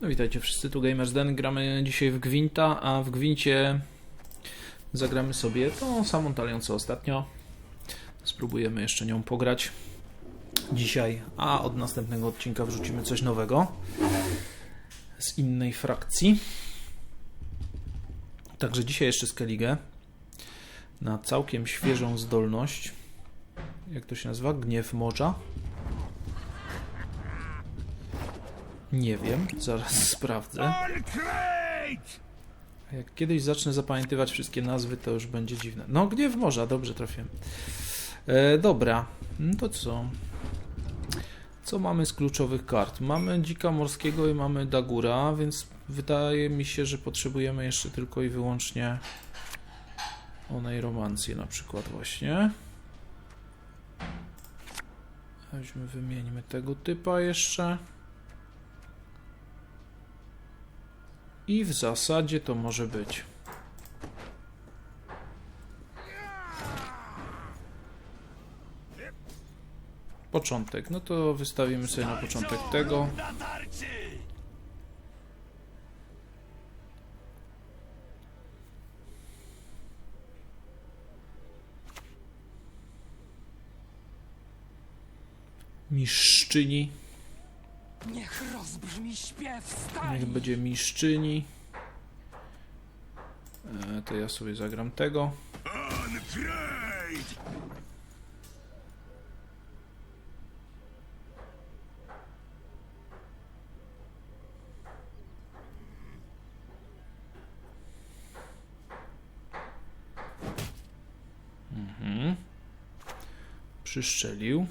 No witajcie wszyscy, tu Gamers Den. Gramy dzisiaj w Gwinta, a w Gwincie zagramy sobie tą samą talią co ostatnio. Spróbujemy jeszcze nią pograć dzisiaj, a od następnego odcinka wrzucimy coś nowego z innej frakcji. Także dzisiaj jeszcze Skellige na całkiem świeżą zdolność. Jak to się nazywa? Gniew morza. Nie wiem, zaraz sprawdzę. Jak kiedyś zacznę zapamiętywać wszystkie nazwy, to już będzie dziwne. No, Gniew Morza, dobrze trafiłem. E, dobra, no to co? Co mamy z kluczowych kart? Mamy Dzika Morskiego i mamy Dagura, więc wydaje mi się, że potrzebujemy jeszcze tylko i wyłącznie onej romancję na przykład właśnie. Weźmy, wymieńmy tego typa jeszcze. I w zasadzie to może być. Początek. No to wystawimy sobie na początek tego. Mistrzyni. Niech rozbrzmi śpiew stali. Niech będzie mistrzyni. E, to ja sobie zagram tego. Mhm. Przyszczelił.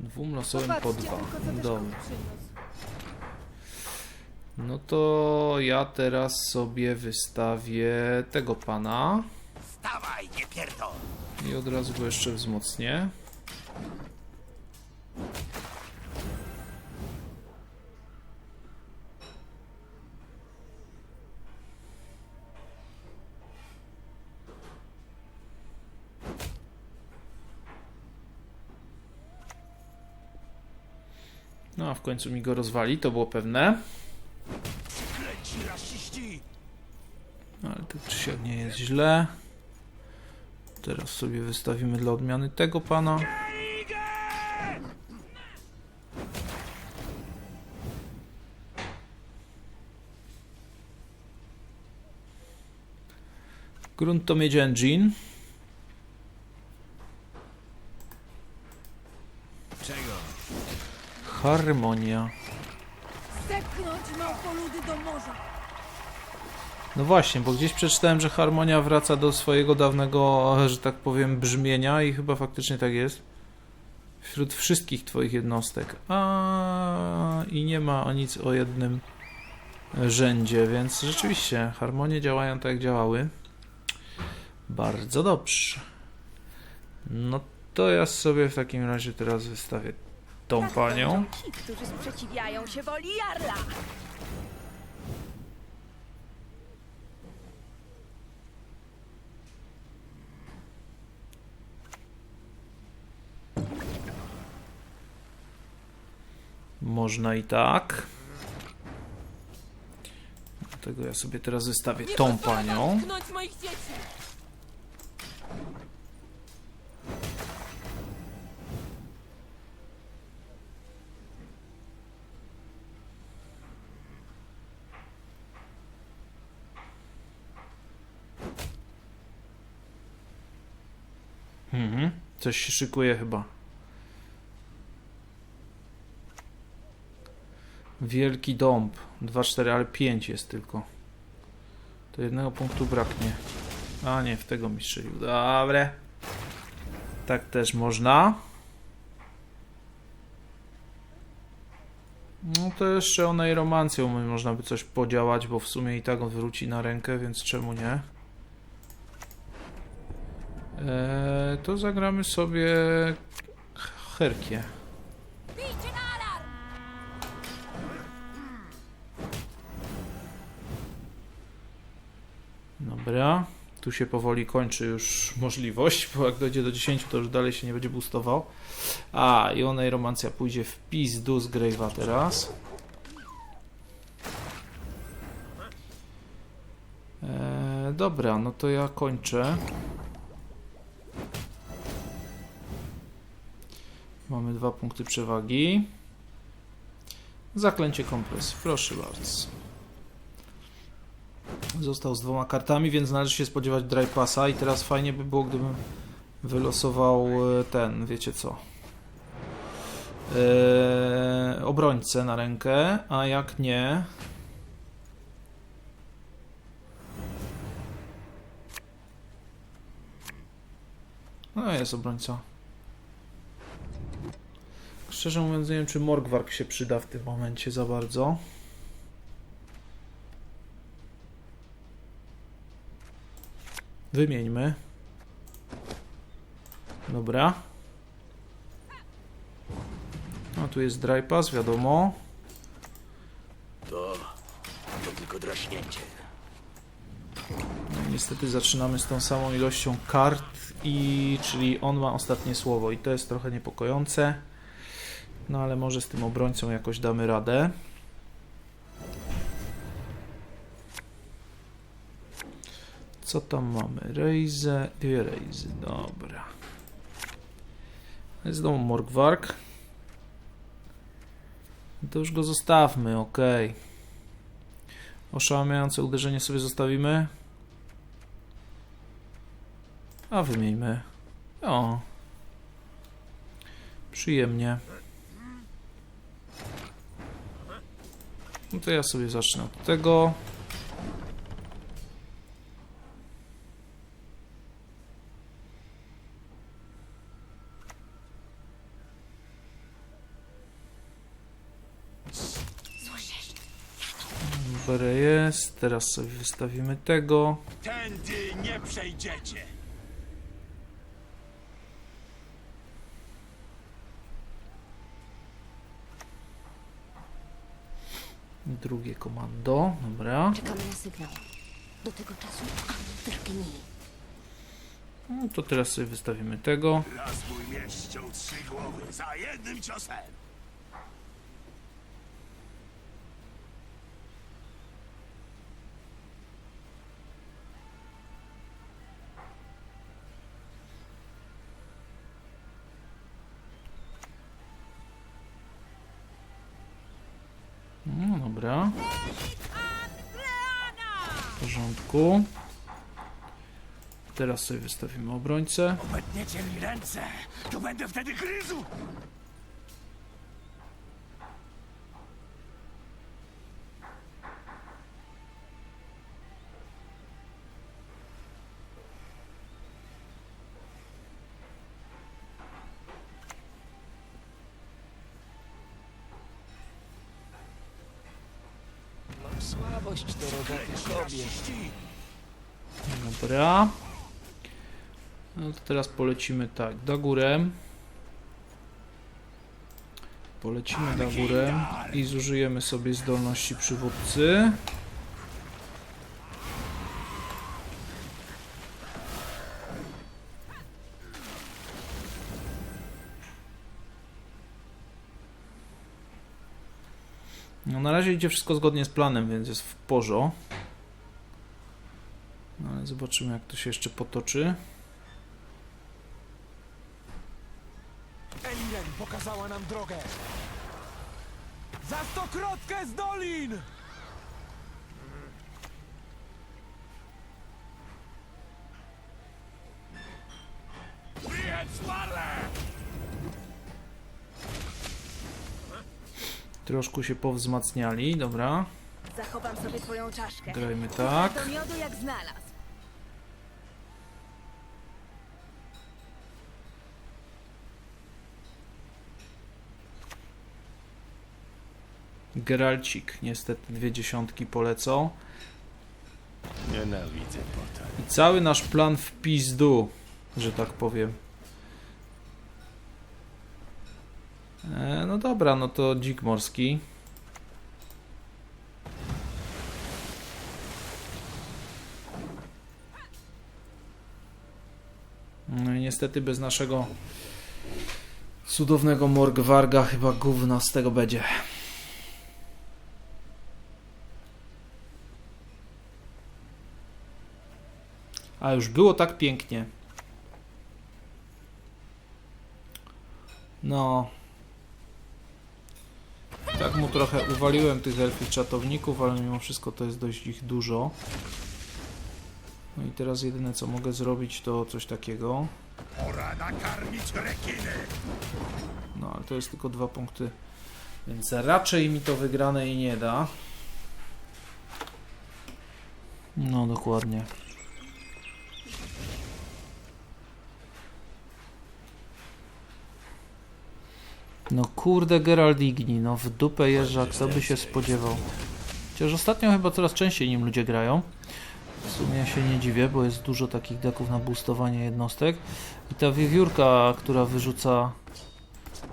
Dwóm losowym po dwa. Dobra. No to ja teraz sobie wystawię tego pana Stawaj, nie pierdol. i od razu go jeszcze wzmocnię. No a w końcu mi go rozwali, to było pewne. Rasiści. Ale to czy się nie jest źle. Teraz sobie wystawimy dla odmiany tego pana. Grunt to mieć engine. Harmonia. Zepchnąć małpoludy do morza. No właśnie, bo gdzieś przeczytałem, że harmonia wraca do swojego dawnego, że tak powiem, brzmienia i chyba faktycznie tak jest. Wśród wszystkich twoich jednostek. A i nie ma nic o jednym rzędzie, więc rzeczywiście harmonie działają tak jak działały. Bardzo dobrze. No to ja sobie w takim razie teraz wystawię tą panią. Ci, którzy sprzeciwiają się woli Jarla. Można i tak. Dlatego ja sobie teraz wystawię Nie tą panią. Coś się szykuje chyba. Wielki dąb. 2-4, ale 5 jest tylko. To jednego punktu braknie. A nie, w tego mi strzelił. Dobre. Tak też można. No to jeszcze onej romancją można by coś podziałać, bo w sumie i tak on wróci na rękę, więc czemu nie? E, to zagramy sobie herkie. Dobra, tu się powoli kończy już możliwość, bo jak dojdzie do 10, to już dalej się nie będzie boostował. A, i ona i romancja pójdzie w pizdu z Grave'a teraz. Eee, dobra, no to ja kończę. Mamy dwa punkty przewagi. Zaklęcie kompres, proszę bardzo. Został z dwoma kartami, więc należy się spodziewać dry passa i teraz fajnie by było, gdybym wylosował e, ten, wiecie co. Eee, obrońcę na rękę, a jak nie, No jest obrońca. Szczerze mówiąc nie wiem czy Morgwark się przyda w tym momencie za bardzo. Wymieńmy. Dobra. No tu jest dry pass, wiadomo. To... to tylko draśnięcie. No, niestety zaczynamy z tą samą ilością kart i czyli on ma ostatnie słowo i to jest trochę niepokojące. No ale może z tym obrońcą jakoś damy radę. Co tam mamy? Rejze, dwie rejzy, dobra. Jest domu Morgwark. To już go zostawmy, ok. Oszałamiające uderzenie sobie zostawimy. A wymieńmy. O. Przyjemnie. No to ja sobie zacznę od tego. Dobra jest. Teraz sobie wystawimy tego. Tędy nie przejdziecie! Drugie komando. Dobra. Czekamy na sygnał. Do tego czasu drgnij. No to teraz sobie wystawimy tego. Raz mój miecz ściął trzy głowy za jednym ciosem! No dobra. W porządku. Teraz sobie wystawimy obrońcę. Obetniecie mi ręce, to będę wtedy gryzł! Dobra. No to teraz polecimy tak, do górę. Polecimy do górę i zużyjemy sobie zdolności przywódcy. No na razie idzie wszystko zgodnie z planem, więc jest w porządku. No ale zobaczymy jak to się jeszcze potoczy. Eliren pokazała nam drogę. Za stokrotkę z dolin! Troszkę się powzmacniali, dobra. Zachowam sobie twoją czaszkę. Grajmy tak. Do miodu jak znalazł. Geralcik, niestety dwie dziesiątki polecą. Nienawidzę potem. I cały nasz plan w pizdu, że tak powiem. E, no dobra, no to dzik morski. No i niestety bez naszego cudownego Morgwarga chyba gówno z tego będzie. A już było tak pięknie. No. Tak mu trochę uwaliłem tych elfich czatowników, ale mimo wszystko to jest dość ich dużo. No i teraz jedyne co mogę zrobić to coś takiego. Pora nakarmić rekiny! No ale to jest tylko dwa punkty. Więc raczej mi to wygranej nie da. No dokładnie. No kurde Gerald Igni, no w dupę jeżdża, kto by się spodziewał. Chociaż ostatnio chyba coraz częściej nim ludzie grają. W sumie się nie dziwię, bo jest dużo takich deków na boostowanie jednostek. I ta wiewiórka, która wyrzuca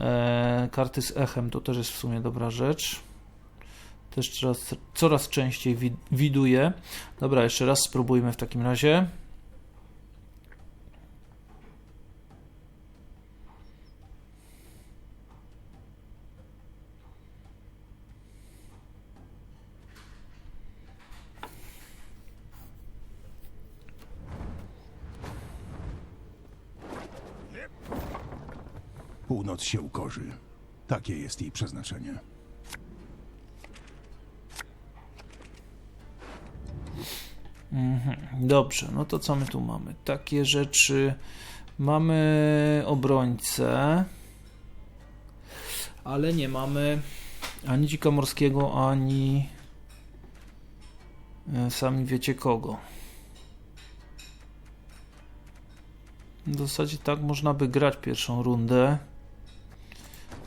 e, karty z echem, to też jest w sumie dobra rzecz. Też coraz, coraz częściej wi widuję. Dobra, jeszcze raz spróbujmy w takim razie. Północ się ukorzy. Takie jest jej przeznaczenie. Dobrze, no to co my tu mamy? Takie rzeczy. Mamy obrońcę, ale nie mamy ani dzika morskiego, ani e, sami wiecie kogo. W zasadzie tak można by grać pierwszą rundę.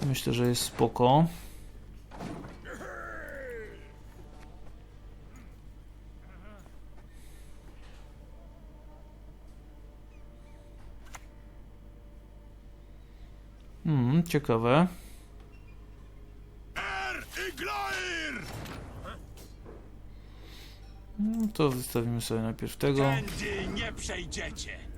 Myślę, że jest spoko. Hmm, ciekawe. Er! No to wystawimy sobie najpierw tego. Nie przejdziecie!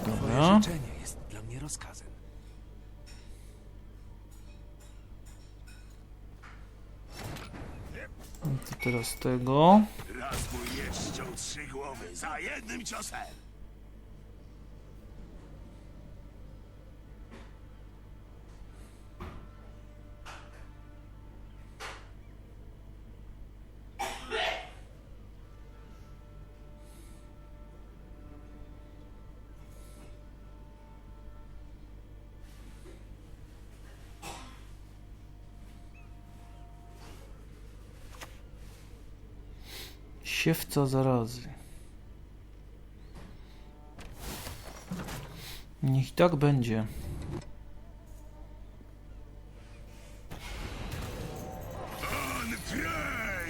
Dobra. życzenie jest dla mnie rozkazem. To teraz tego. Raz mój miecz ściął trzy głowy za jednym ciosem! Siewca zarazy. Niech tak będzie.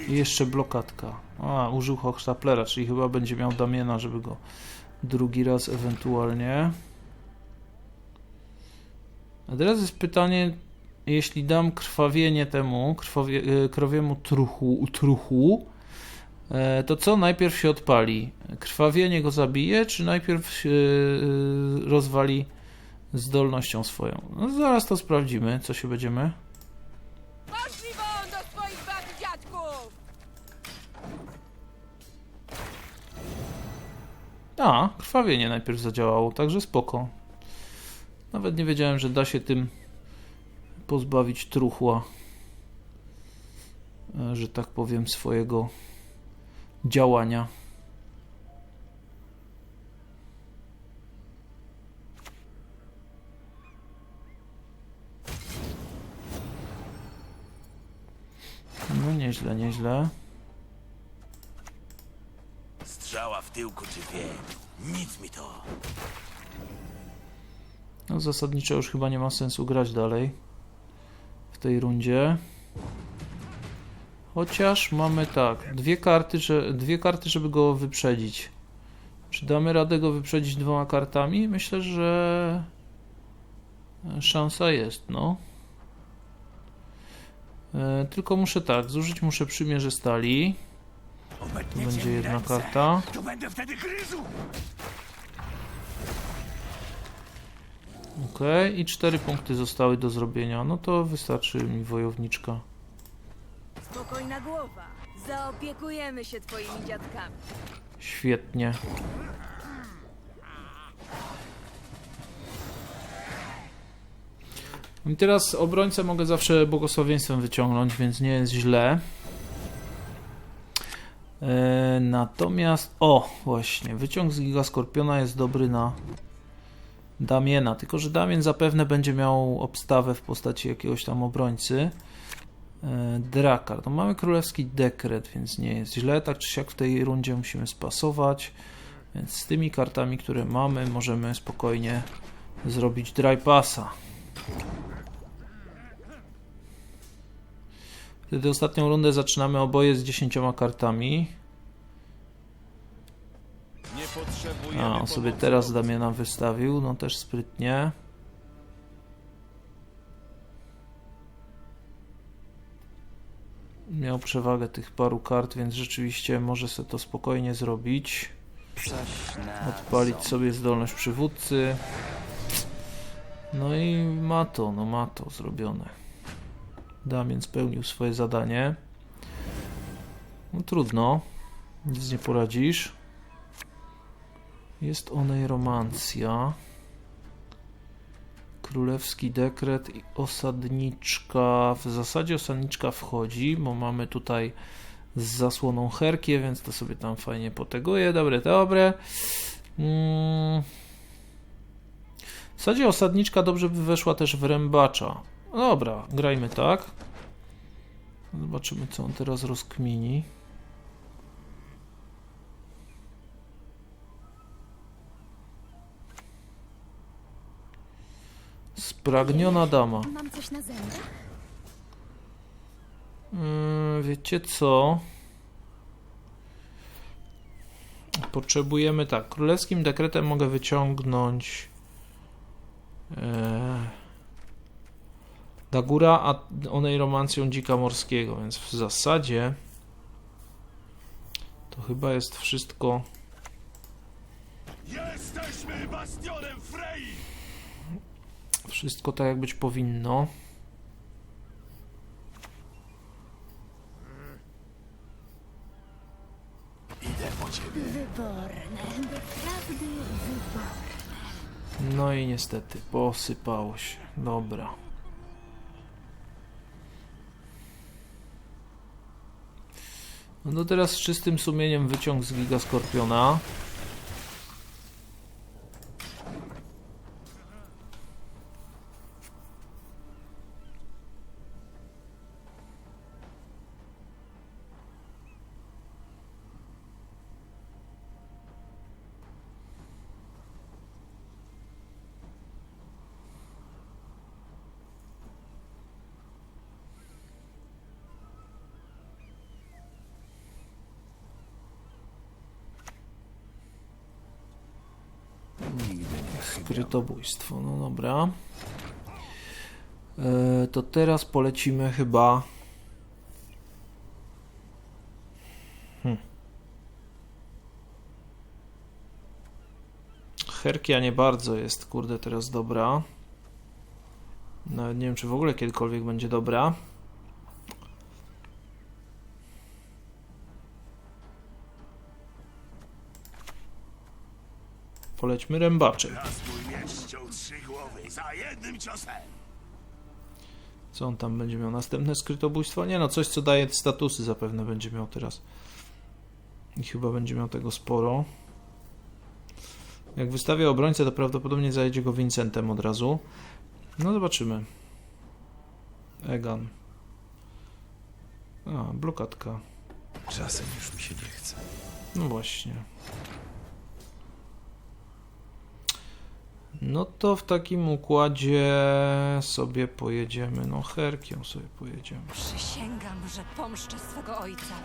I jeszcze blokadka. A, użył Hochstaplera, czyli chyba będzie miał Damiena, żeby go drugi raz ewentualnie. A teraz jest pytanie, jeśli dam krwawienie temu, krwawie, e, krowiemu truchu, truchu, to co najpierw się odpali? Krwawienie go zabije, czy najpierw się e, rozwali zdolnością swoją? No zaraz to sprawdzimy, co się będziemy. A, krwawienie najpierw zadziałało, także spoko. Nawet nie wiedziałem, że da się tym pozbawić truchła, e, że tak powiem, swojego działania. No nieźle, nieźle. Strzała w tyłku czy wie? Nic mi to! No zasadniczo już chyba nie ma sensu grać dalej w tej rundzie. Chociaż mamy tak, dwie karty, że, dwie karty, żeby go wyprzedzić. Czy damy radę go wyprzedzić dwoma kartami? Myślę, że szansa jest, no. E, tylko muszę tak, zużyć muszę przymierze stali. Tu Obetniecie będzie jedna karta. To będę wtedy gryzł! Okej, i cztery punkty zostały do zrobienia. No to wystarczy mi wojowniczka. Spokojna głowa. Zaopiekujemy się twoimi dziadkami. Świetnie. I teraz obrońcę mogę zawsze błogosławieństwem wyciągnąć, więc nie jest źle. E, natomiast, o, właśnie, wyciąg z Giga Skorpiona jest dobry na Damiena, tylko że Damien zapewne będzie miał obstawę w postaci jakiegoś tam obrońcy. E, Drakar. No mamy królewski dekret, więc nie jest źle. Tak czy siak w tej rundzie musimy spasować. Więc z tymi kartami, które mamy, możemy spokojnie zrobić dry passa. Wtedy ostatnią rundę zaczynamy oboje z 10 kartami. A, on sobie teraz. Damiana wystawił, no też sprytnie. Miał przewagę tych paru kart, więc rzeczywiście może sobie to spokojnie zrobić. Odpalić sobie zdolność przywódcy. No i ma to, no ma to zrobione. Damien spełnił swoje zadanie. No trudno, nic nie poradzisz. Jest onej romancja. Królewski dekret i osadniczka. W zasadzie osadniczka wchodzi, bo mamy tutaj z zasłoną herkie, więc to sobie tam fajnie poteguje. Dobre, dobre. Mm. W zasadzie osadniczka dobrze by weszła też w rębacza. Dobra, grajmy tak. Zobaczymy, co on teraz rozkmini. Spragniona dama. Mam coś na zębach? Mm, wiecie co? Potrzebujemy tak. Królewskim dekretem mogę wyciągnąć e, Dagura, a onej romancją dzika morskiego, więc w zasadzie to chyba jest wszystko. Jesteśmy bastionem Frey! Wszystko tak jak być powinno. Idę po ciebie. Wyborne. Doprawdy wyborne. No i niestety posypało się. Dobra. No to teraz z czystym sumieniem wyciąg z Giga Skorpiona. Skrytobójstwo, no dobra. E, to teraz polecimy chyba. Hmm. Herkia nie bardzo jest, kurde, teraz dobra. Nawet nie wiem, czy w ogóle kiedykolwiek będzie dobra. Jednym ciosem! Co on tam będzie miał? Następne skrytobójstwo? Nie no, coś co daje statusy zapewne będzie miał teraz. I chyba będzie miał tego sporo. Jak wystawię obrońcę, to prawdopodobnie zajedzie go Vincentem od razu. No zobaczymy. Egan. A, blokadka. Czasem już mi się nie chce. No właśnie. No to w takim układzie sobie pojedziemy. No Herkią sobie pojedziemy. Przysięgam, że pomszczę swego ojca.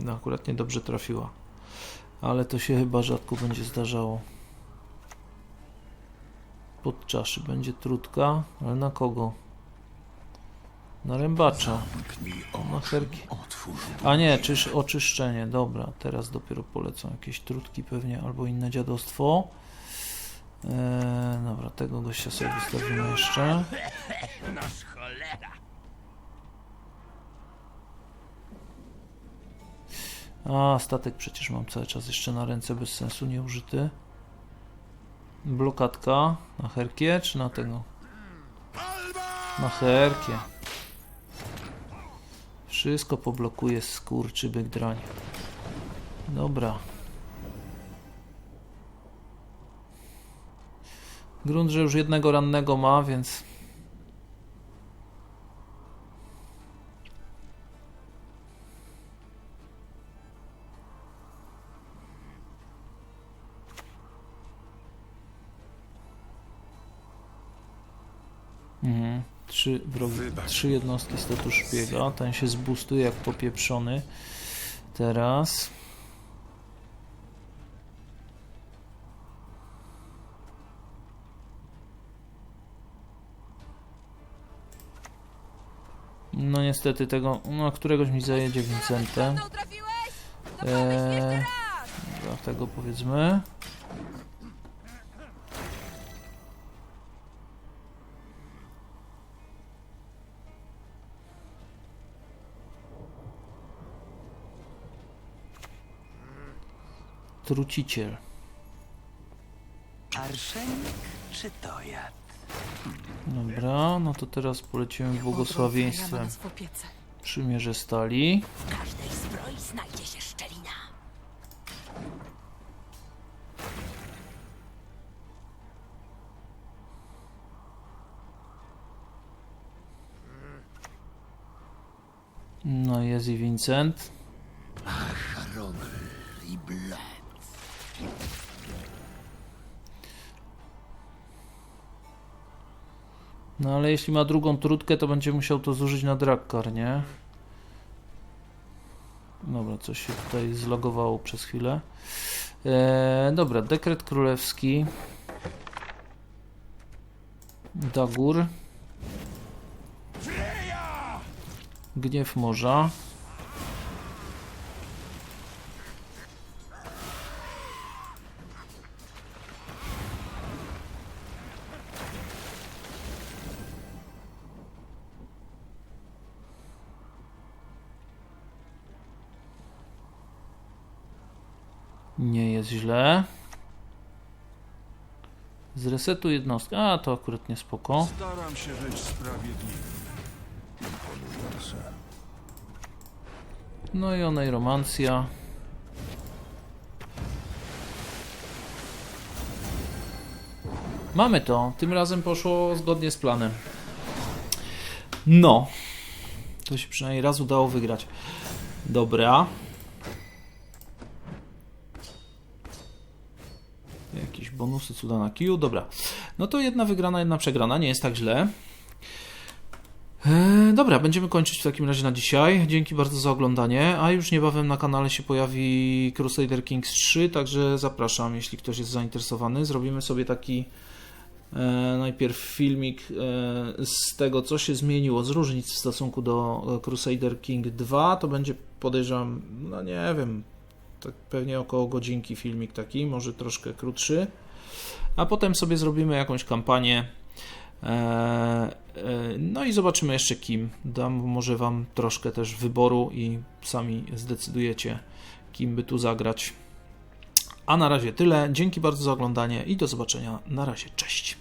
No akurat niedobrze trafiła. Ale to się chyba rzadko będzie zdarzało. Pod czaszy będzie trutka, ale na kogo? Na rębacza. Zamknij Na oczy, herki. otwórz A nie, czyż oczyszczenie. Dobra, teraz dopiero polecą jakieś trutki pewnie albo inne dziadostwo. Eee, dobra, tego gościa sobie wystawimy jeszcze. A, statek przecież mam cały czas jeszcze na ręce bez sensu nieużyty. Blokadka na herkie czy na tego? Na herkie. Wszystko poblokuje skurczybyk drań. Dobra. Grunt, że już jednego rannego ma, więc trzy jednostki statu szpiega. Ten się zbustuje jak popieprzony. Teraz. No niestety tego, no któregoś mi zajedzie jeszcze Eee! Dlatego powiedzmy. Truciciel. Arszenik czy to jad? Dobra, no to teraz polecimy błogosławieństwem. Przymierze stali. W każdej zbroi znajdzie się szczelina. No jest i Vincent. i blat. No ale jeśli ma drugą trutkę, to będzie musiał to zużyć na Drakkar, nie? Dobra, coś się tutaj zlogowało przez chwilę. Eee, dobra, dekret królewski. Dagur. Gniew morza. Nie jest źle. Z resetu jednostki. A, to akurat nie spoko. Staram się być sprawiedliwy. No i ona i romancja. Mamy to. Tym razem poszło zgodnie z planem. No. To się przynajmniej raz udało wygrać. Dobra. Cuda na kiju. Dobra. No to jedna wygrana, jedna przegrana. Nie jest tak źle. E, Dobra, będziemy kończyć w takim razie na dzisiaj. Dzięki bardzo za oglądanie, a już niebawem na kanale się pojawi Crusader Kings 3, także zapraszam, jeśli ktoś jest zainteresowany. Zrobimy sobie taki e, najpierw filmik e, z tego, co się zmieniło, z różnic w stosunku do e, Crusader King 2. To będzie, podejrzewam, no nie wiem, tak pewnie około godzinki filmik taki, może troszkę krótszy. A potem sobie zrobimy jakąś kampanię E, e, No i zobaczymy jeszcze kim. Dam może Wam troszkę też wyboru i sami zdecydujecie, kim by tu zagrać. A na razie tyle. Dzięki bardzo za oglądanie i do zobaczenia. Na razie, cześć.